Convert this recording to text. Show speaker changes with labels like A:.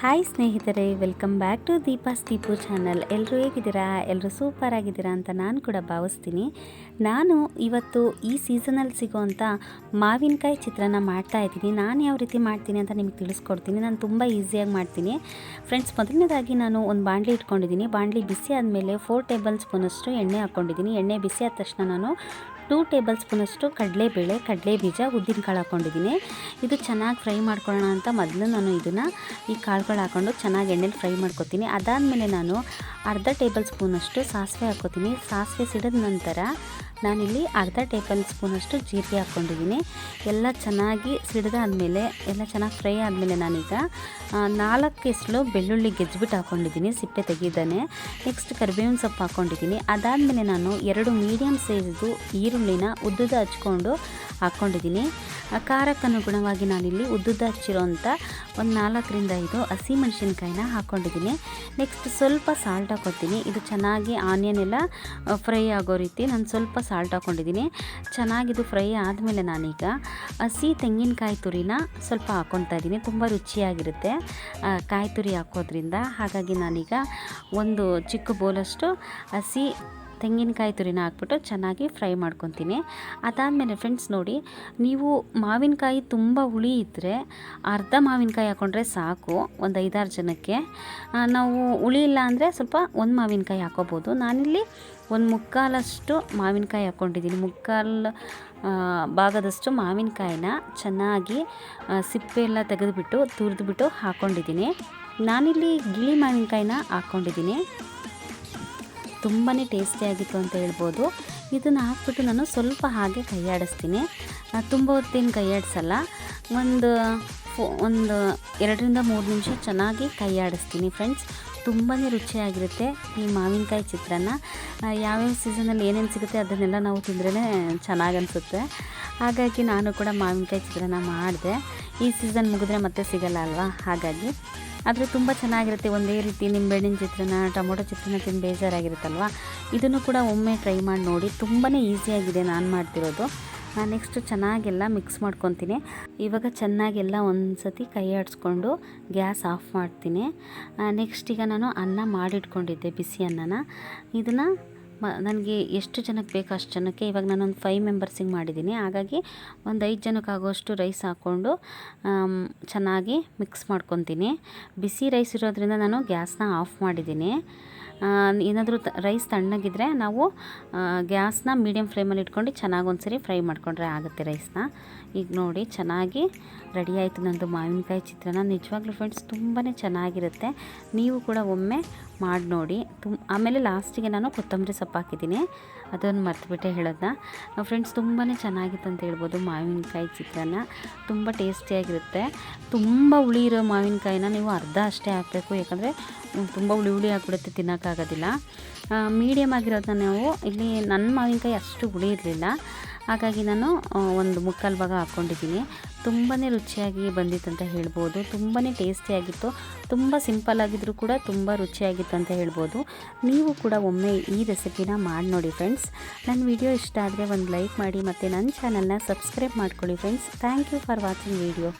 A: Hi ಸ್ನೇಹಿತರೆ, welcome back to Deepa's Deepu channel. ಎಲ್ಲರೂ ಹೇಗಿದ್ದೀರಾ? ಎಲ್ಲರೂ ಸೂಪರ್ ಆಗಿದ್ದೀರಾ ಅಂತ ನಾನು ಕೂಡ ಭಾವಿಸ್ತೀನಿ. ನಾನು ಇವತ್ತು ಈ ಸೀಸನಲ್ಲಿ ಸಿಗೋವಂಥ ಮಾವಿನಕಾಯಿ ಚಿತ್ರಾನ್ನ ಮಾಡ್ತಾ ಇದ್ದೀನಿ. ನಾನು ಯಾವ ರೀತಿ ಮಾಡ್ತೀನಿ ಅಂತ ನಿಮಗೆ ತಿಳಿಸ್ಕೊಡ್ತೀನಿ. ನಾನು ತುಂಬ ಈಸಿಯಾಗಿ ಮಾಡ್ತೀನಿ. ಫ್ರೆಂಡ್ಸ್ ಮೊದಲನೇದಾಗಿ ನಾನು ಒಂದು ಬಾಣಲಿ ಇಟ್ಕೊಂಡಿದ್ದೀನಿ. ಬಾಣಲಿ ಬಿಸಿ ಆದಮೇಲೆ ಫೋರ್ ಟೇಬಲ್ ಸ್ಪೂನಷ್ಟು ಎಣ್ಣೆ ಹಾಕ್ಕೊಂಡಿದ್ದೀನಿ ಎಣ್ಣೆ ಬಿಸಿ ಆದ ತಕ್ಷಣ ನಾನು ಟೂ ಟೇಬಲ್ ಸ್ಪೂನಷ್ಟು ಕಡಲೆಬೇಳೆ ಕಡಲೆ ಬೀಜ ಉದ್ದಿನ ಕಾಳು ಹಾಕ್ಕೊಂಡಿದ್ದೀನಿ. ಇದು ಚೆನ್ನಾಗಿ ಫ್ರೈ ಮಾಡ್ಕೊಳ್ಳೋಣ ಅಂತ ಮೊದಲು ನಾನು ಇದನ್ನು ಈ ಕಾಳುಗಳು ಹಾಕ್ಕೊಂಡು ಚೆನ್ನಾಗಿ ಎಣ್ಣೆಲಿ ಫ್ರೈ ಮಾಡ್ಕೊತೀನಿ. ಅದಾದಮೇಲೆ ನಾನು ಅರ್ಧ ಟೇಬಲ್ ಸ್ಪೂನಷ್ಟು ಸಾಸಿವೆ ಹಾಕ್ಕೋತೀನಿ. ಸಾಸಿವೆ ಸಿಡಿದ ನಂತರ ನಾನಿಲ್ಲಿ ಅರ್ಧ ಟೇಬಲ್ ಸ್ಪೂನಷ್ಟು ಜೀರಿಗೆ ಹಾಕ್ಕೊಂಡಿದ್ದೀನಿ. ಎಲ್ಲ ಚೆನ್ನಾಗಿ ಸಿಡಿದಾದ್ಮೇಲೆ ಎಲ್ಲ ಚೆನ್ನಾಗಿ ಫ್ರೈ ಆದಮೇಲೆ ನಾನೀಗ ನಾಲ್ಕು ಕೆಸಲು ಬೆಳ್ಳುಳ್ಳಿ ಗೆಜ್ಜಿಬಿಟ್ಟು ಹಾಕ್ಕೊಂಡಿದ್ದೀನಿ, ಸಿಪ್ಪೆ ತೆಗಿದಾನೆ. ನೆಕ್ಸ್ಟ್ ಕರಿಬೇವಿನ ಸೊಪ್ಪು ಹಾಕ್ಕೊಂಡಿದ್ದೀನಿ. ಅದಾದಮೇಲೆ ನಾನು ಎರಡು ಮೀಡಿಯಮ್ ಸೈಜ್ದು ಈರುಳ್ಳಿನ ಉದ್ದುದ ಹಚ್ಕೊಂಡು ಹಾಕ್ಕೊಂಡಿದ್ದೀನಿ. ಆ, ಖಾರಕ್ಕೆ ಅನುಗುಣವಾಗಿ ನಾನಿಲ್ಲಿ ಉದ್ದುದ ಹಚ್ಚಿರೋಂಥ ಒಂದು ನಾಲ್ಕರಿಂದ ಐದು ಹಸಿಮೆಣ್ಸಿನ್ಕಾಯಿನ ಹಾಕ್ಕೊಂಡಿದ್ದೀನಿ. ನೆಕ್ಸ್ಟ್ ಸ್ವಲ್ಪ ಸಾಲ್ಟ್ ಹಾಕ್ಕೊತೀನಿ ಇದು ಚೆನ್ನಾಗಿ ಆನಿಯನ್ ಎಲ್ಲ ಫ್ರೈ ಆಗೋ ರೀತಿ ನಾನು ಸ್ವಲ್ಪ ಸಾಲ್ಟ್ ಹಾಕ್ಕೊಂಡಿದ್ದೀನಿ ಚೆನ್ನಾಗಿದು ಫ್ರೈ ಆದಮೇಲೆ ನಾನೀಗ ಹಸಿ ತೆಂಗಿನಕಾಯಿ ತುರಿನ ಸ್ವಲ್ಪ ಹಾಕ್ಕೊತಾ ಇದ್ದೀನಿ. ತುಂಬ ರುಚಿಯಾಗಿರುತ್ತೆ ಕಾಯಿ ತುರಿ ಹಾಕೋದ್ರಿಂದ. ಹಾಗಾಗಿ ನಾನೀಗ ಒಂದು ಚಿಕ್ಕ ಬೋಲಷ್ಟು ಹಸಿ ತೆಂಗಿನಕಾಯಿ ತುರಿನ ಹಾಕ್ಬಿಟ್ಟು ಚೆನ್ನಾಗಿ ಫ್ರೈ ಮಾಡ್ಕೊತೀನಿ. ಅದಾದಮೇಲೆ ಫ್ರೆಂಡ್ಸ್ ನೋಡಿ, ನೀವು ಮಾವಿನಕಾಯಿ ತುಂಬ ಹುಳಿ ಇದ್ದರೆ ಅರ್ಧ ಮಾವಿನಕಾಯಿ ಹಾಕ್ಕೊಂಡ್ರೆ ಸಾಕು, ಒಂದು ಐದಾರು ಜನಕ್ಕೆ. ನಾವು ಹುಳಿ ಇಲ್ಲ ಅಂದರೆ ಸ್ವಲ್ಪ ಒಂದು ಮಾವಿನಕಾಯಿ ಹಾಕೋಬೋದು. ನಾನಿಲ್ಲಿ ಒಂದು ಮುಕ್ಕಾಲಷ್ಟು ಮಾವಿನಕಾಯಿ ಹಾಕ್ಕೊಂಡಿದ್ದೀನಿ ಮುಕ್ಕಾಲು ಭಾಗದಷ್ಟು ಮಾವಿನಕಾಯಿನ ಚೆನ್ನಾಗಿ ಸಿಪ್ಪೆ ಎಲ್ಲ ತೆಗೆದುಬಿಟ್ಟು, ತುರಿದ್ಬಿಟ್ಟು ಹಾಕ್ಕೊಂಡಿದ್ದೀನಿ ನಾನಿಲ್ಲಿ ಗಿಳಿ ಮಾವಿನಕಾಯಿನ ಹಾಕ್ಕೊಂಡಿದ್ದೀನಿ ತುಂಬಾ ಟೇಸ್ಟಿಯಾಗಿತ್ತು ಅಂತ ಹೇಳ್ಬೋದು. ಇದನ್ನು ಹಾಕ್ಬಿಟ್ಟು ನಾನು ಸ್ವಲ್ಪ ಹಾಗೆ ಕೈಯಾಡಿಸ್ತೀನಿ ತುಂಬ ಹೊತ್ತೇನು ಕೈಯಾಡಿಸಲ್ಲ ಒಂದು ಒಂದು ಎರಡರಿಂದ ಮೂರು ನಿಮಿಷ ಚೆನ್ನಾಗಿ ಕೈಯಾಡಿಸ್ತೀನಿ ಫ್ರೆಂಡ್ಸ್ ತುಂಬಾ ರುಚಿಯಾಗಿರುತ್ತೆ ಈ ಮಾವಿನಕಾಯಿ ಚಿತ್ರಾನ್ನ. ಯಾವ್ಯಾವ ಸೀಸನಲ್ಲಿ ಏನೇನು ಸಿಗುತ್ತೆ ಅದನ್ನೆಲ್ಲ ನಾವು ತಿಂದ್ರೇ ಚೆನ್ನಾಗಿ ಅನಿಸುತ್ತೆ. ಹಾಗಾಗಿ ನಾನು ಕೂಡ ಮಾವಿನಕಾಯಿ ಚಿತ್ರಾನ್ನ ಮಾಡಿದೆ. ಈ ಸೀಸನ್ ಮುಗಿದ್ರೆ ಮತ್ತೆ ಸಿಗಲ್ಲ ಅಲ್ವಾ? ಹಾಗಾಗಿ. ಆದರೆ ತುಂಬ ಚೆನ್ನಾಗಿರುತ್ತೆ ಒಂದೇ ರೀತಿ ನಿಂಬೆಹಣ್ಣಿನ ಚಿತ್ರನ ಟೊಮೊಟೊ ಚಿತ್ರನ ತಿಂದು ಬೇಜಾರಾಗಿರುತ್ತಲ್ವ? ಇದನ್ನು ಕೂಡ ಒಮ್ಮೆ ಟ್ರೈ ಮಾಡಿ ನೋಡಿ ತುಂಬಾ ಈಸಿಯಾಗಿದೆ ನಾನು ಮಾಡ್ತಿರೋದು. ನಾನು ನೆಕ್ಸ್ಟ್ ಚೆನ್ನಾಗೆಲ್ಲ ಮಿಕ್ಸ್ ಮಾಡ್ಕೊತೀನಿ. ಇವಾಗ ಚೆನ್ನಾಗೆಲ್ಲ ಒಂದು ಸತಿ ಕೈ ಆಡಿಸ್ಕೊಂಡು ಗ್ಯಾಸ್ ಆಫ್ ಮಾಡ್ತೀನಿ. ನೆಕ್ಸ್ಟ್ ಈಗ ನಾನು ಅನ್ನ ಮಾಡಿಟ್ಕೊಂಡಿದ್ದೆ ಬಿಸಿ ಅನ್ನನ. ಇದನ್ನು ಮ, ನನಗೆ ಎಷ್ಟು ಜನಕ್ಕೆ ಬೇಕು ಅಷ್ಟು ಜನಕ್ಕೆ ಇವಾಗ ನಾನೊಂದು ಫೈವ್ ಮೆಂಬರ್ಸಿಗೆ ಮಾಡಿದ್ದೀನಿ. ಹಾಗಾಗಿ ಒಂದು ಐದು ಜನಕ್ಕೆ ಆಗೋಷ್ಟು ರೈಸ್ ಹಾಕ್ಕೊಂಡು ಚೆನ್ನಾಗಿ ಮಿಕ್ಸ್ ಮಾಡ್ಕೊತೀನಿ. ಬಿಸಿ ರೈಸ್ ಇರೋದ್ರಿಂದ ನಾನು ಗ್ಯಾಸ್ನ ಆಫ್ ಮಾಡಿದ್ದೀನಿ. ಏನಾದರೂ ರೈಸ್ ತಣ್ಣಗಿದ್ರೆ ನಾವು ಗ್ಯಾಸ್ನ ಮೀಡಿಯಮ್ ಫ್ಲೇಮಲ್ಲಿ ಇಟ್ಕೊಂಡು ಚೆನ್ನಾಗಿ ಒಂದ್ಸರಿ ಫ್ರೈ ಮಾಡ್ಕೊಂಡ್ರೆ ಆಗುತ್ತೆ ರೈಸ್ನ. ಈಗ ನೋಡಿ ಚೆನ್ನಾಗಿ ರೆಡಿ ಆಯಿತು ನಂದು ಮಾವಿನಕಾಯಿ ಚಿತ್ರಾನ್ನ. ನಿಜವಾಗ್ಲೂ ಫ್ರೆಂಡ್ಸ್ ತುಂಬಾ ಚೆನ್ನಾಗಿರುತ್ತೆ. ನೀವು ಕೂಡ ಒಮ್ಮೆ ಮಾಡಿ ನೋಡಿ. ತುಮ್, ಆಮೇಲೆ ಲಾಸ್ಟಿಗೆ ನಾನು ಕೊತ್ತಂಬರಿ ಸೊಪ್ಪು ಹಾಕಿದ್ದೀನಿ. ಅದನ್ನು ಮರ್ತುಬಿಟ್ಟೆ ಹೇಳೋದನ್ನ. ಫ್ರೆಂಡ್ಸ್ ತುಂಬಾ ಚೆನ್ನಾಗಿತ್ತು ಅಂತ ಹೇಳ್ಬೋದು ಮಾವಿನಕಾಯಿ ಚಿತ್ರಾನ್ನ. ತುಂಬ ಟೇಸ್ಟಿಯಾಗಿರುತ್ತೆ. ತುಂಬ ಹುಳಿ ಇರೋ ಮಾವಿನಕಾಯಿನ ನೀವು ಅರ್ಧ ಅಷ್ಟೇ ಹಾಕಬೇಕು. ಯಾಕಂದರೆ ತುಂಬ ಹುಳಿ ಹುಳಿ ಆಗಿಬಿಡುತ್ತೆ ತಿನ್ನೋಕ್ಕಾಗೋದಿಲ್ಲ ಮೀಡಿಯಮ್ ಆಗಿರೋದನ್ನ ನಾವು ಇಲ್ಲಿ ನನ್ನ ಮಾವಿನಕಾಯಿ ಅಷ್ಟು ಹುಳಿ ಇರಲಿಲ್ಲ. ಹಾಗಾಗಿ ನಾನು ಒಂದು ಮುಕ್ಕಾಲು ಭಾಗ ಹಾಕ್ಕೊಂಡಿದ್ದೀನಿ ತುಂಬಾ ರುಚಿಯಾಗಿ ಬಂದಿತ್ತು ಅಂತ ಹೇಳ್ಬೋದು. ತುಂಬಾ ಟೇಸ್ಟಿಯಾಗಿತ್ತು ತುಂಬ ಸಿಂಪಲ್ ಆಗಿದ್ದರೂ ಕೂಡ ತುಂಬ ರುಚಿಯಾಗಿತ್ತು ಅಂತ ಹೇಳ್ಬೋದು. ನೀವು ಕೂಡ ಒಮ್ಮೆ ಈ ರೆಸಿಪಿನ ಮಾಡಿ ನೋಡಿ ಫ್ರೆಂಡ್ಸ್ ನನ್ನ ವಿಡಿಯೋ ಇಷ್ಟ ಆದರೆ ಒಂದು ಲೈಕ್ ಮಾಡಿ ಮತ್ತು ನನ್ನ ಚಾನಲ್ನ ಸಬ್ಸ್ಕ್ರೈಬ್ ಮಾಡ್ಕೊಳ್ಳಿ friends thank you for watching video